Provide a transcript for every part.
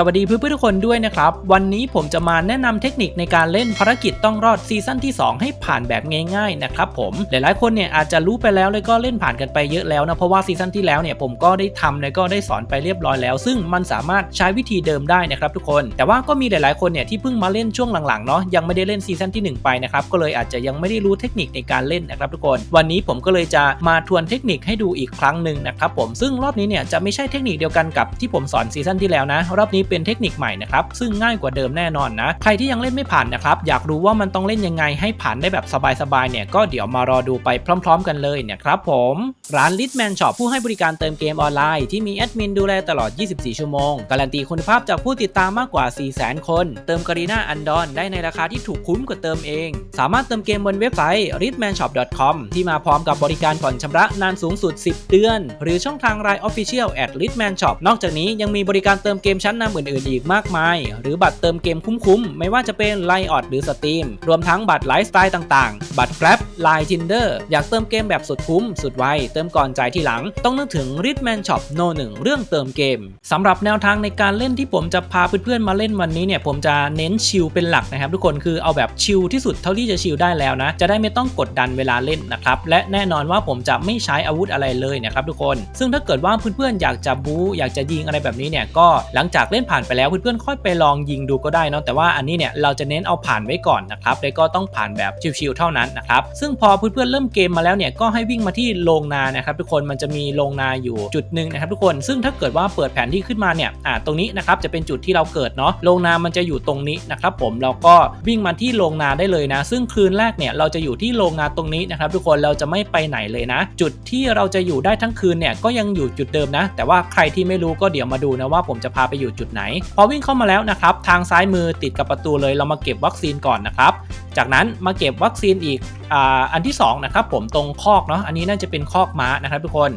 สวัสดีเพื่อนๆทุกคนด้วยนะครับ วันนี้ผมจะมาแนะนำเทคนิคในการเล่นภารกิจต้องรอดซีซั่นที่ 2 ให้ผ่านแบบง่ายๆนะครับผมหลายๆคนเนี่ยอาจจะรู้ไปแล้วแล้วก็เล่นผ่านกันไปเยอะแล้วนะเพราะว่าซีซั่นที่แล้วเนี่ยผมก็ได้ทำแล้วก็ได้สอนไปเรียบร้อยแล้ว ซึ่งมันสามารถใช้วิธีเดิมได้นะครับทุกคน แต่ว่าก็มีหลายๆคนเนี่ยที่เพิ่งมาเล่นช่วงหลังๆเนาะยังไม่ได้เล่นซีซั่นที่ 1 ไปนะครับก็เลยอาจจะยังไม่ได้รู้เทคนิคในการเล่นนะครับทุกคน วันนี้ผมก็เลยจะมาทวนเทคนิคให้ดูอีกครั้งหนึ่งนะครับผมซึ่งรอบนี้เนี่ยจะไม่ใช่เทคนิคเดียวกันกับที่ผมสอนซีซั่นที่แล้วนะรอบนี้เป็นเทคนิคใหม่นะครับซึ่งง่ายกว่าเดิมแน่นอนนะ ใครที่ยังเล่นไม่ผ่านนะครับอยากรู้ว่ามันต้องเล่นยังไงให้ผ่านได้แบบสบายๆเนี่ยก็เดี๋ยวมารอดูไปพร้อม ๆ กันเลยนะครับผมร้าน Litman Shop ผู้ให้บริการเติมเกมออนไลน์ที่มีแอดมินดูแลตลอด 24 ชั่วโมง การันตีคุณภาพจากผู้ติดตามมากกว่า 400,000 คน เติมการีนาอันดอนได้ในราคาที่ถูกคุ้มกว่าเติมเอง สามารถเติมเกมบนเว็บไซต์ litmanshop.com ที่มาพร้อมกับบริการผ่อนชำระนานสูงสุด 10 เดือน หรือช่องทาง Line Official at litman shop นอกจากนี้ยังมีบริการเติมเกมชั้นนำอื่นๆอีกมากมาย หรือบัตรเติมเกมคุ้มๆ ไม่ว่าจะเป็น l i ออดหรือ Steam รวมทั้งบัตรไลฟ์สไตล์ต่างๆ บัตร Grab Line Tinder อยากเติมเกมแบบสุดคุ้ม สุดไว เติมก่อนจ่ายทีหลัง ต้องนึกถึง Ritman Shop No 1 เรื่องเติมเกมสำหรับแนวทางในการเล่นที่ผมจะพาเพื่อนๆมาเล่นวันนี้เนี่ยผมจะเน้นชิลเป็นหลักนะครับทุกคนคือเอาแบบชิลที่สุดเท่าที่จะชิลได้แล้วนะ จะได้ไม่ต้องกดดันเวลาเล่นนะครับและแน่นอนว่าผมจะไม่ใช้อาวุธอะไรเลยนะครับทุกคน ซึ่งถ้าเกิดว่าเพื่อนๆอยากจะบู๊อยากจะยิงอะไรแบบนี้เนี่ยก็หลังจากเล่นผ่านไปแล้วเพื่อนๆค่อยไปลองยิงดูก็ได้เนาะแต่ว่าอันนี้เนี่ยเราจะเน้นเอาผ่านไว้ก่อนนะครับแล้วก็ต้องผ่านแบบชิวๆเท่านั้นนะครับซึ่งพอเพื่อนๆเริ่มเกมมาแล้วเนี่ยก็ให้วิ่งมาที่โรงนานะครับทุกคนมันจะมีโรงนาอยู่จุดหนึ่งนะครับทุกคนซึ่งถ้าเกิดว่าเปิดแผนที่ขึ้นมาเนี่ยอ่าตรงนี้นะครับจะเป็นจุดที่เราเกิดเนาะโรงนามันจะอยู่ตรงนี้นะครับผมเราก็วิ่งมาที่โรงนาได้เลยนะ ซึ่งคืนแรกเนี่ยเราจะอยู่ที่โรงนาตรงนี้นะครับทุกคนเราจะไม่ไปไหนเลยนะ จุดที่เราจะอยู่ได้ทั้งคืนเนี่ยก็ยังอยู่จุดเดิมนะ แต่ว่าใครที่ไม่รู้ก็เดี๋ยวมาดูนะว่าผมจะพาไปอยู่จุดไหน พอวิ่งเข้ามาแล้วนะครับ ทางซ้ายมือติดกับประตูเลยเรามาเก็บวัคซีนก่อนนะครับ จากนั้นมาเก็บวัคซีนอีกออันที่2นะครับผมตรงคอกเนาะอันนี้น่าจะเป็นคอกม้านะครับทุกคน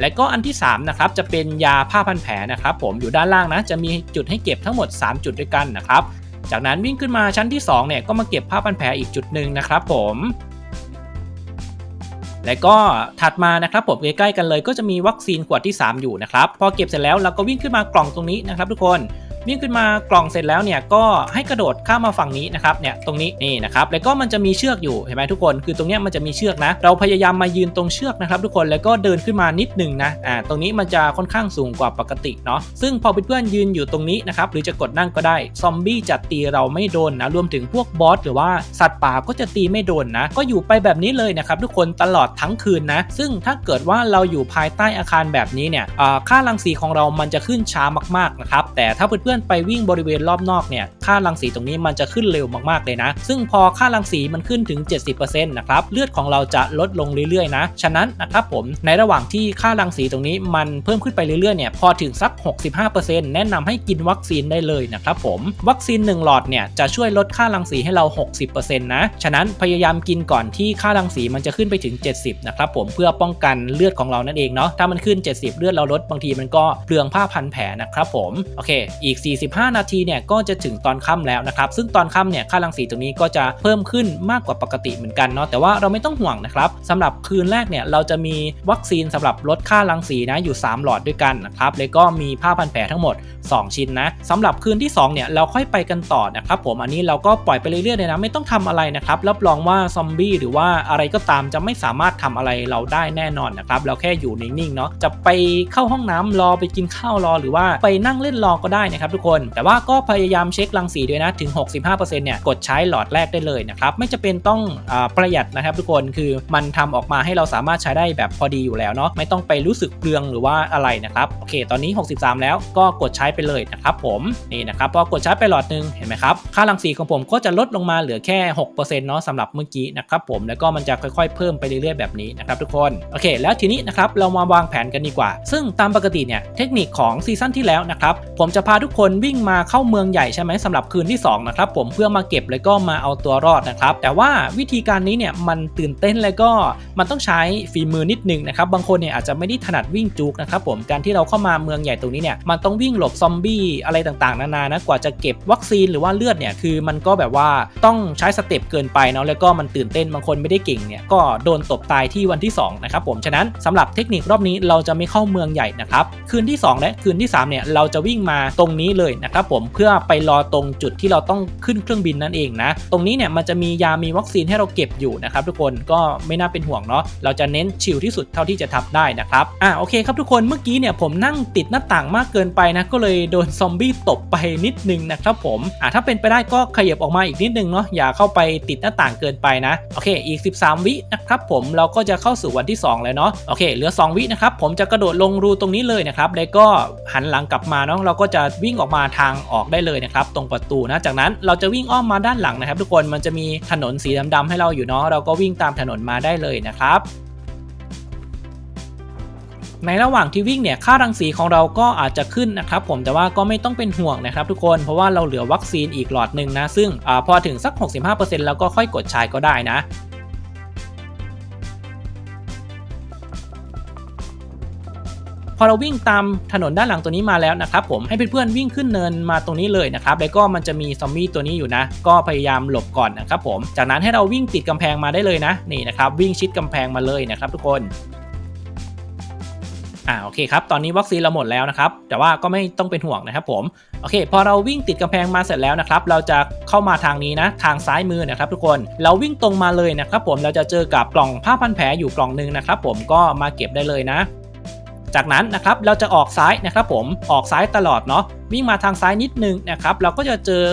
และก็อันที่3นะครับจะเป็นยาผ้าพันแผลนะครับผมอยู่ด้านล่างนะจะมีจุดให้เก็บทั้งหมด 3 จุดด้วยกันนะครับ จากนั้นวิ่งขึ้นมาชั้นที่2เนี่ยก็มาเก็บผ้าพันแผลอีกจุดหนึ่งนะครับผม และก็ถัดมานะครับผมใกล้ๆกันเลยก็จะมีวัคซีนขวดที่ 3 อยู่นะครับ พอเก็บเสร็จแล้วเราก็วิ่งขึ้นมากล่องตรงนี้นะครับทุกคน วิ่งขึ้นมากล่องเสร็จแล้วเนี่ยก็ให้กระโดดข้ามมาฝั่งนี้นะครับเนี่ยตรงนี้นี่นะครับแล้วก็มันจะมีเชือกอยู่เห็นไหมทุกคน คือตรงเนี้ยมันจะมีเชือกนะ เราพยายามมายืนตรงเชือกนะครับทุกคนแล้วก็เดินขึ้นมานิดหนึ่งนะอ่าตรงนี้มันจะค่อนข้างสูงกว่าปกติเนาะซึ่งพอเพื่อนๆยืนอยู่ตรงนี้นะครับหรือจะกดนั่งก็ได้ซอมบี้จะตีเราไม่โดนนะรวมถึงพวกบอสหรือว่าสัตว์ป่าก็จะตีไม่โดนนะ ก็อยู่ไปแบบนี้เลยนะครับทุกคนตลอดทั้งคืนนะ ซึ่งถ้าเกิดว่าเราอยู่ภายใต้อาคารแบบนี้เนี่ยอ่าค่ารังสีของเรามันจะขึ้นช้ามากๆนะครับแต่ถ้าเพื่อนๆไปวิ่งบริเวณรอบนอกเนี่ยค่ารังสีตรงนี้มันจะขึ้นเร็วมากๆเลยนะ ซึ่งพอค่ารังสีมันขึ้นถึง 70%นะครับเลือดของเราจะลดลงเรื่อยๆนะฉะนั้นนะครับผมในระหว่างที่ค่ารังสีตรงนี้มันเพิ่มขึ้นไปเรื่อยๆเนี่ยพอถึงสัก 65%แนะนำให้กินวัคซีนได้เลยนะครับผมวัคซีน 1 หลอดเนี่ยจะช่วยลดค่ารังสีให้เรา 60%นะฉะนั้นพยายามกินก่อนที่ค่ารังสีมันจะขึ้นไปถึง 70นะครับผมเพื่อป้องกันเลือดของเรานั่นเองเนาะถ้ามันขึ้น 70 เลือดเราลดบางทีมันก็เปลืองผ้าพันแผลนะครับผมโอเคอีก45 นาทีเนี่ยก็จะถึงตอนค่ำแล้วนะครับซึ่งตอนค่ำเนี่ยค่ารังสีตรงนี้ก็จะเพิ่มขึ้นมากกว่าปกติเหมือนกันเนาะแต่ว่าเราไม่ต้องห่วงนะครับสำหรับคืนแรกเนี่ยเราจะมีวัคซีนสำหรับลดค่ารังสีนะอยู่ 3 หลอดด้วยกันนะครับแล้วก็มีผ้าพันแผลทั้งหมด 2 ชิ้นนะสำหรับคืนที่2เนี่ยเราค่อยไปกันต่อนะครับผมอันนี้เราก็ปล่อยไปเรื่อยๆเลยนะไม่ต้องทำอะไรนะครับรับรองว่าซอมบี้หรือว่าอะไรก็ตามจะไม่สามารถทำอะไรเราได้แน่นอนนะครับเราแค่อยู่นิ่งๆเนาะจะไปเข้าห้องน้ำรอไปกินข้าวรอหรือว่าไปนั่งเล่นรอก็ได้นะครับทุกคน แต่ว่าก็พยายามเช็ครังสีด้วยนะถึง 65%เนี่ยกดใช้หลอดแรกได้เลยนะครับไม่จะเป็นต้องอประหยัดนะครับทุกคนคือมันทำออกมาให้เราสามารถใช้ได้แบบพอดีอยู่แล้วเนาะไม่ต้องไปรู้สึกเปลืองหรือว่าอะไรนะครับโอเค ตอนนี้ 63 แล้วก็กดใช้ไปเลยนะครับผมนี่นะครับพอกดใช้ไปหลอดหนึงเห็นไหมครับค่ารังสีของผมก็จะลดลงมาเหลือแค่ 6%เนาะสำหรับเมื่อกี้นะครับผมแล้วก็มันจะค่อยๆ เพิ่มไปเรื่อยๆแบบนี้นะครับทุกคนโอเค แล้วทีนี้นะครับเรามาวางแผนกันดีกว่า ซึ่งตามปกติเนี่ยเทคนิคของซีซั่นที่แล้วนะครับผมจะพาทุกคนวิ่งมาเข้าเมืองใหญ่ใช่ไหมสำหรับคืนที่2นะครับผมเพื่อมาเก็บแล้วก็มาเอาตัวรอดนะครับแต่ว่าวิธีการนี้เนี่ยมันตื่นเต้นแล้วก็มันต้องใช้ฝีมือนิดนึงนะครับบางคนเนี่ยอาจจะไม่ได้ถนัดวิ่งจุกนะครับผมการที่เราเข้ามาเมืองใหญ่ตรงนี้เนี่ยมันต้องวิ่งหลบซอมบี้อะไรต่างๆ นานานะกว่าจะเก็บวัคซีนหรือว่าเลือดเนี่ยคือมันก็แบบว่าต้องใช้สเต็ปเกินไปเนาะแล้วก็มันตื่นเต้นบางคนไม่ได้เก่งเนี่ยก็โดนตบตายที่วันที่2นะครับผมฉะนั้นสำหรับเทคนิครอบนี้เราจะไม่เข้าเมืองใหญ่นะครับคืนที่ 2 และคืนที่3เนี่ยเราจะวิ่งมาตรงนี้นี้เลยนะครับผมเพื่อไปรอตรงจุดที่เราต้องขึ้นเครื่องบินนั่นเองนะ ตรงนี้เนี่ยมันจะมียามีวัคซีนให้เราเก็บอยู่นะครับทุกคนก็ไม่น่าเป็นห่วงเนาะเราจะเน้นชิลที่สุดเท่าที่จะทำได้นะครับอ่าโอเคครับทุกคนเมื่อกี้เนี่ยผมนั่งติดหน้าต่างมากเกินไปนะก็เลยโดนซอมบี้ตบไปนิดนึงนะครับผมอ่าถ้าเป็นไปได้ก็ขยับออกมาอีกนิดนึงเนาะอย่าเข้าไปติดหน้าต่างเกินไปนะโอเคอีก 13 วินะครับผมเราก็จะเข้าสู่วันที่ 2 แล้วเนาะโอเคเหลือ 2 วินะครับผมจะกระโดดลงรูตรงนี้เลยนะครับแล้วก็หันหลังกลับมาเนาะเราก็จะวิ่งออกมาทางออกได้เลยนะครับตรงประตูนะจากนั้นเราจะวิ่งอ้อมมาด้านหลังนะครับ ทุกคนมันจะมีถนนสีดำๆให้เราอยู่เนาะเราก็วิ่งตามถนนมาได้เลยนะครับในระหว่างที่วิ่งเนี่ยค่ารังสีของเราก็อาจจะขึ้นนะครับผมแต่ว่าก็ไม่ต้องเป็นห่วงนะครับทุกคนเพราะว่าเราเหลือวัคซีนอีกหลอดหนึ่งนะซึ่งอพอถึงสัก 65%แล้วก็ค่อยกดใช้ก็ได้นะ พอเราวิ่งตามถนนด้านหลังตัวนี้มาแล้วนะครับผมให้เพื่อนๆวิ่งขึ้นเนินมาตรงนี้เลยนะครับแล้วก็มันจะมีซอมบี้ตัวนี้อยู่นะ ก็พยายามหลบก่อนนะครับผมจากนั้นให้เราวิ่งติดกำแพงมาได้เลยนะนี่นะครับวิ่งชิดกำแพงมาเลยนะครับทุกคนอ่าโอเคครับตอนนี้วัคซีนเราหมดแล้วนะครับแต่ว่าก็ไม่ต้องเป็นห่วงนะครับผมโอเค พอเราวิ่งติดกำแพงมาเสร็จแล้วนะครับเราจะเข้ามาทางนี้นะทางซ้ายมือนะครับทุกคนเราวิ่งตรงมาเลยนะครับผมเราจะเจอกับกล่องผ้าพันแผลอยู่กล่องหนึ่งนะครับผมก็มาเก็บได้เลยนะ จากนั้นนะครับเราจะออกซ้ายนะครับผมออกซ้ายตลอดเนาะวิ่งมาทางซ้ายนิดนึงนะครับเราก็จะเจอ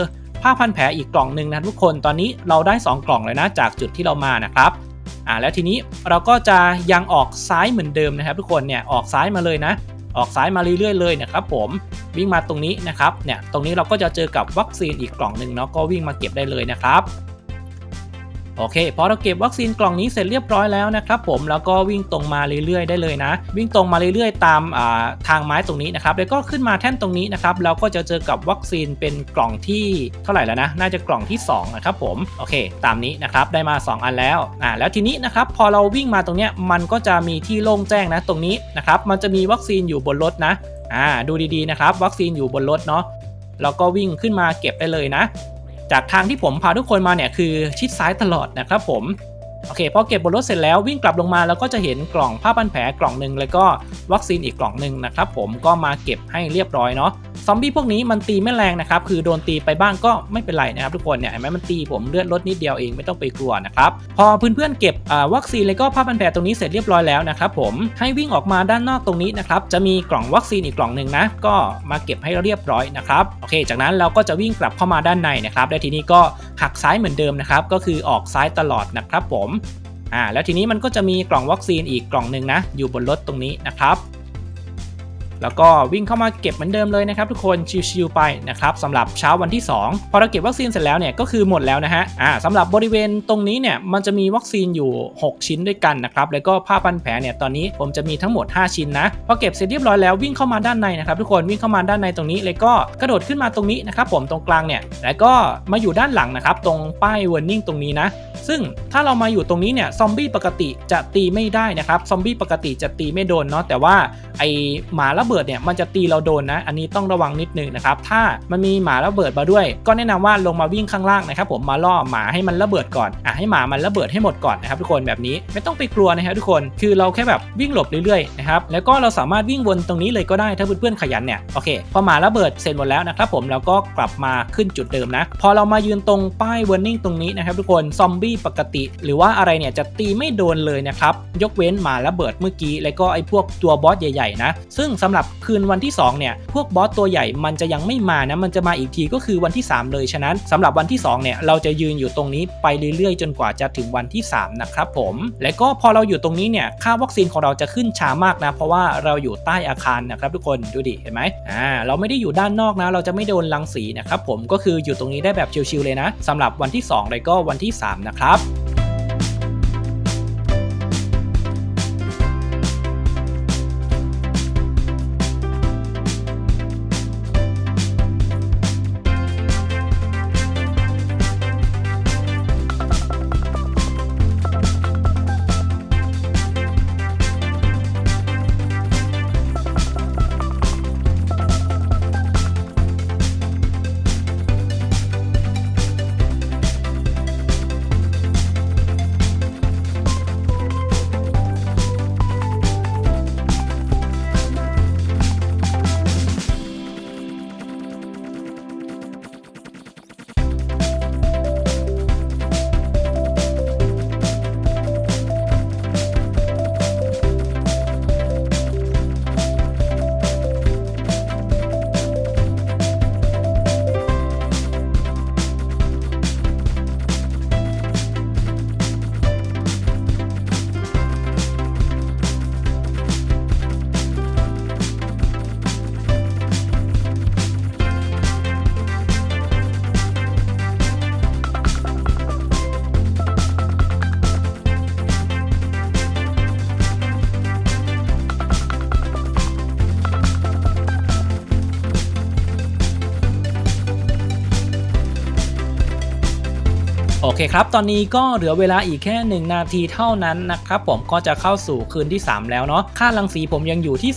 ผ้าพันแผลอีกกล่องหนึ่งนะทุกคนตอนนี้เราได้ 2 กล่องเลยนะจากจุดที่เรามานะครับอ่าแล้วทีนี้เราก็จะยังออกซ้ายเหมือนเดิมนะครับ ทุกคนเนี่ยออกซ้ายมาเลยนะ ออกซ้ายมาเรื่อยๆเลยนะครับผมวิ่งมาตรงนี้นะครับเนี่ยตรงนี้เราก็จะเจอกับวัคซีนอีกกล่องหนึ่งเนาะก็วิ่งมาเก็บได้เลยนะครับ โอเคพอเราเก็บวัคซีนกล่องนี้เสร็จเรียบร้อยแล้วนะครับผมแล้วก็วิ่งตรงมาเรื่อยๆได้เลยนะ วิ่งตรงมาเรื่อยๆ ตามาทางไม้ตรงนี้นะครับแล้วก็ขึ้นมาแท่นตรงนี้นะครับเราก็จะเจอกับวัคซีนเป็นกล่องที่เท่าไหร่แล้วนะ น่าจะกล่องที่2นะครับผมโอเค ตามนี้นะครับได้มา 2 อันแล้วอ่าแล้วทีนี้นะครับพอเราวิ่งมาตรงเนี้ยมันก็จะมีที่โล่งแจ้งนะตรงนี้นะครับมันจะมีวัคซีนอยู่บนรถนะอ่าดูดีๆนะครับวัคซีนอยู่บนรถเนาะเราก็วิ่งขึ้นมาเก็บได้เลยนะ จากทางที่ผมพาทุกคนมาเนี่ยคือชิดซ้ายตลอดนะครับผม โอเคพอเก็บบนรถเสร็จแล้ววิ่งกลับลงมาแล้วก็จะเห็นกล่องผ้าพันแผลกล่องหนึ่งแล้วก็วัคซีนอีกกล่องหนึ่งนะครับผมก็มาเก็บให้เรียบร้อยเนาะซอมบี้พวกนี้มันตีไม่แรงนะครับคือโดนตีไปบ้างก็ไม่เป็นไรนะครับทุกคนเนี่ยเห็นไหมมันตีผมเลือดลดนิดเดียวเองไม่ต้องไปกลัวนะครับพอเพื่อนๆเก็บวัคซีนแล้วก็ผ้าพันแผลตรงนี้เสร็จเรียบร้อยแล้วนะครับผมให้วิ่งออกมาด้านนอกตรงนี้นะครับจะมีกล่องวัคซีนอีกกล่องหนึ่งนะก็มาเก็บให้เรียบร้อยนะครับโอเค จากนั้นเราก็จะวิ่งกลับเข้ามาด้านในนะครับและทีนี้ก็หักซ้ายเหมือนเดิมนะครับ ก็คือออกซ้ายตลอดนะครับผมอ่าแล้วทีนี้มันก็จะมีกล่องวัคซีนอีกกล่องหนึ่งนะ อยู่บนรถตรงนี้นะครับ แล้วก็วิ่งเข้ามาเก็บเหมือนเดิมเลยนะครับทุกคนชิวๆไปนะครับสำหรับเช้าวันที่ 2 พอเราเก็บวัคซีนเสร็จแล้วเนี่ยก็คือหมดแล้วนะฮะอ่าสำหรับบริเวณตรงนี้เนี่ยมันจะมีวัคซีนอยู่ 6 ชิ้นด้วยกันนะครับแล้วก็ผ้าพันแผลเนี่ยตอนนี้ผมจะมีทั้งหมด 5 ชิ้นนะพอเก็บเสร็จเรียบร้อยแล้ววิ่งเข้ามาด้านในนะครับทุกคนวิ่งเข้ามาด้านในตรงนี้เลยก็กระโดดขึ้นมาตรงนี้นะครับผมตรงกลางเนี่ยแล้วก็มาอยู่ด้านหลังนะครับตรงป้าย warning ตรงนี้นะซึ่งถ้าเรามาอยู่ตรงนี้เนี่ยซอมบี้ปกติจะตีไม่ได้นะครับซอมบี้ปกติจะตีไม่โดนเนาะแต่ว่าไอหมาระเบดเนี่ยมันจะตีเราโดนนะ อันนี้ต้องระวังนิดนึงนะครับ ถ้ามันมีหมาระเบิดมาด้วย ก็แนะนำว่าลงมาวิ่งข้างล่างนะครับผมมาล่อหมาให้มันระเบิดก่อนอะให้หมามันระเบิดให้หมดก่อนนะครับทุกคนแบบนี้ไม่ต้องไปกลัวนะครับทุกคนคือเราแค่แบบวิ่งหลบเรื่อยๆนะครับแล้วก็เราสามารถวิ่งวนตรงนี้เลยก็ได้ถ้าเพื่อนๆขยันเนี่ยโอเคพอหมาระเบิดเสร็จหมดแล้วนะครับผมเราก็กลับมาขึ้นจุดเดิมนะ พอเรามายืนตรงป้าย warning ตรงนี้นะครับทุกคนซอมบี้ปกติหรือว่าอะไรเนี่ยจะตีไม่โดนเลยนะครับยกเว้นหมาระเบิดเมื่อกี้แล้วก็ไอ้พวกตัวบอสใหญ่ๆนะซึ่งสำหรับคืนวันที่ 2 เนี่ย พวกบอสตัวใหญ่มันจะยังไม่มานะ มันจะมาอีกทีก็คือวันที่ 3 เลย ฉะนั้นสำหรับวันที่ 2 เนี่ย เราจะยืนอยู่ตรงนี้ไปเรื่อยๆ จนกว่าจะถึงวันที่ 3 นะครับผม และก็พอเราอยู่ตรงนี้เนี่ย ค่าวัคซีนของเราจะขึ้นช้ามากนะ เพราะว่าเราอยู่ใต้อาคารนะครับทุกคน ดูดิ เห็นไหมอ่า เราไม่ได้อยู่ด้านนอกนะ เราจะไม่โดนรังสีนะครับผม ก็คืออยู่ตรงนี้ได้แบบชิลๆเลยนะสำหรับวันที่2เลยก็วันที่ 3 นะครับ เคครับ ตอนนี้ก็เหลือเวลาอีกแค่ 1 นาทีเท่านั้นนะครับผมก็จะเข้าสู่คืนที่ 3 แล้วเนาะค่ารังสีผมยังอยู่ที่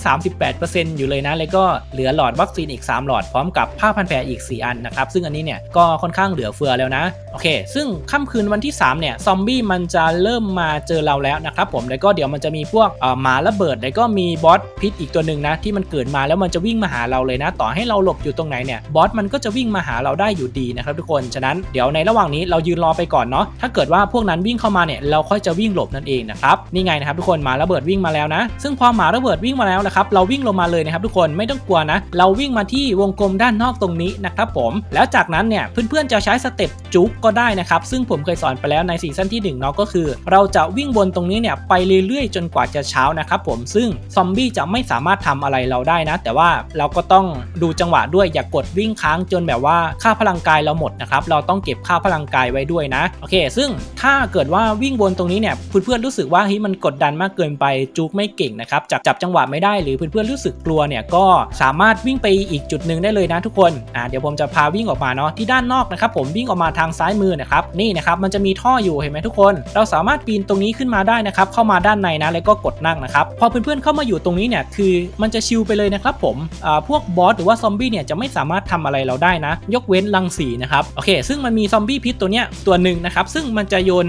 38%อยู่เลยนะแล้วก็เหลือหลอดวัคซีนอีก 3 หลอดพร้อมกับผ้าพันแผลอีก 4 อันนะครับซึ่งอันนี้เนี่ยก็ค่อนข้างเหลือเฟือแล้วนะโอเค ซึ่งค่ำคืนวันที่ 3 เนี่ยซอมบี้มันจะเริ่มมาเจอเราแล้วนะครับผมแล้วก็เดี๋ยวมันจะมีพวกหมาระเบิดแล้วก็มีบอสพิษอีกตัวหนึ่งนะที่มันเกิดมาแล้วมันจะวิ่งมาหาเราเลยนะ ต่อให้เราหลบอยู่ตรงไหนเนี่ยบอสมันก็จะวิ่งมาหาเราได้อยู่ดีนะครับทุกคนฉะนั้นเดี๋ยวในระหว่างนี้เรายืนรอไปก่อนเนาะถ้าเกิดว่าพวกนั้นวิ่งเข้ามาเนี่ยเราค่อยจะวิ่งหลบนั่นเองนะครับนี่ไงนะครับทุกคนหมาระเบิดวิ่งมาแล้วนะ ซึ่งพอหมาระเบิดวิ่งมาแล้วนะครับเราวิ่งลงมาเลยนะครับทุกคนไม่ต้องกลัวนะ เราวิ่งมาที่วงกลมด้านนอกตรงนี้นะครับผม แล้วจากนั้นเนี่ยเพื่อนๆจะใช้สเต็ปจุกก็ได้นะครับซึ่งผมเคยสอนไปแล้วในซีซั่นที่1เนาะก็คือ เราจะวิ่งบนตรงนี้เนี่ยไปเรื่อยๆ จนกว่าจะเช้านะครับผมซึ่งซอมบี้จะไม่สามารถทำอะไรเราได้นะ แต่ว่าเราก็ต้องดูจังหวะด้วยอย่ากกดวิ่งค้างจนแบบว่าค่าพลังกายเราหมดนะครับเราต้องเก็บค่าพลังกายไว้ด้วยนะโอเค ซึ่งถ้าเกิดว่าวิ่งบนตรงนี้เนี่ยเพื่อนๆรู้สึกว่าเฮ้ยมันกดดันมากเกินไปจุกไม่เก่งนะครับจับจับจังหวะไม่ได้หรือเพื่อนๆรู้สึกกลัวเนี่ยก็สามารถวิ่งไปอีกจุดหนึ่งได้เลยนะทุกคนอ่าเดี๋ยวผมจะพาวิ่งออกมาเนาะที่ด้านนอกนะครับผมวิ่งออกมาทางซ้ายมือนะครับนี่นะครับมันจะมีท่ออยู่เห็นไหมทุกคน เราสามารถปีนตรงนี้ขึ้นมาได้นะครับเข้ามาด้านในนะแล้วก็กดนั่งนะครับพอเพื่อนๆเข้ามาอยู่ตรงนี้เนี่ยคือมันจะชิลไปเลยนะครับผมอ่าพวกบอสหรือว่าซอมบี้เนี่ยจะไม่สามารถทำอะไรเราได้นะ ยกเว้นรังสีนะครับโอเค ซึ่งมันมีซอมบี้พิษตัวเนี้ยตัวหนึ่งนะครับซึ่งมันจะโยน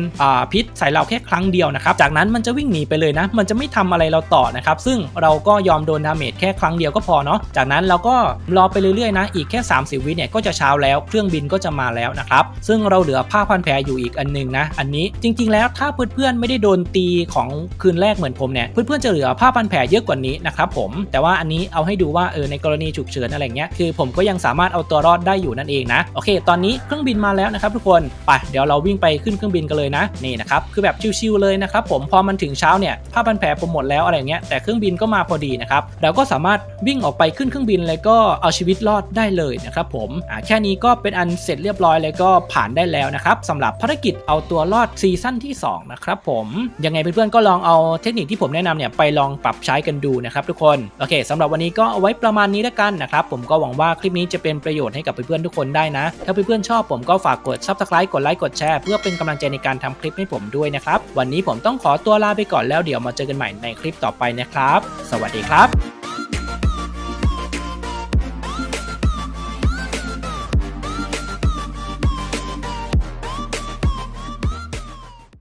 พิษใส่เราแค่ครั้งเดียวนะครับจากนั้นมันจะวิ่งหนีไปเลยนะ มันจะไม่ทำอะไรเราต่อนะครับซึ่งเราก็ยอมโดนดาเมจแค่ครั้งเดียวก็พอเนาะจากนั้นเราก็รอไปเรื่อยๆนะอีกแค่ 30 วิเนี่ยก็จะเช้าแล้วเครื่องบินก็จะมาแล้วนะครับซึ่งเราเหลือผ้าพันแผลอยู่อีกอันหนึงนะอันนี้จริง ๆ แล้วถ้าเพื่อนๆไม่ได้โดนตีของคืนแรกเหมือนผมเนี่ยเพื่อนๆจะเหลือผ้าพันแผลเยอะกว่านี้นะครับผมแต่ว่าอันนี้เอาให้ดูว่าเออในกรณีฉุกเฉินอะไรเงี้ยคือผมก็ยังสามารถเอาตัวรอดได้อยู่นั่นเองนะโอเค ตอนนี้เครื่องบินมาแล้วนะครับทุกคนไปเดี๋ยวเราวิ่งไปขึ้นเครื่องบินกันเลยนะนี่นะครับคือแบบชิวๆเลยนะครับผมพอมันถึงเช้าเนี่ยผ้าพันแผลผมหมดแล้วอะไรเงี้ยแต่เครื่องบินก็มาพอดีนะครับเราก็สามารถวิ่งออกไปขึ้นเครื่องบินแล้วก็เอาชีวิตรอดได้เลยนะครับผมอ่าแค่นี้ก็เป็นอันเสร็จเรียบร้อยแล้วก็ผ่านได้แล้วนะครับสำหรับภารกิจเอาตัวรอดซีซั่นที่2นะครับผมยังไงเพื่อนๆก็ลองเอาเทคนิคที่ผมแนะนำเนี่ยไปลองปรับใช้กันดูนะครับทุกคนโอเคสำหรับวันนี้ก็เอาไว้ประมาณนี้แล้วกันนะครับผมก็หวังว่าคลิปนี้จะเป็นประโยชน์ให้กับเพื่อนๆทุกคนได้นะ ถ้าเพื่อนๆชอบผมก็ฝากกด subscribe กดไลค์กดแชร์ เพื่อเป็นกำลังใจในการทำคลิปให้ผมด้วยนะครับ วันนี้ผมต้องขอตัวลาไปก่อนแล้วเดี๋ยวมาเจอกันใหม่ในคลิปต่อไปนะครับ สวัสดีครับ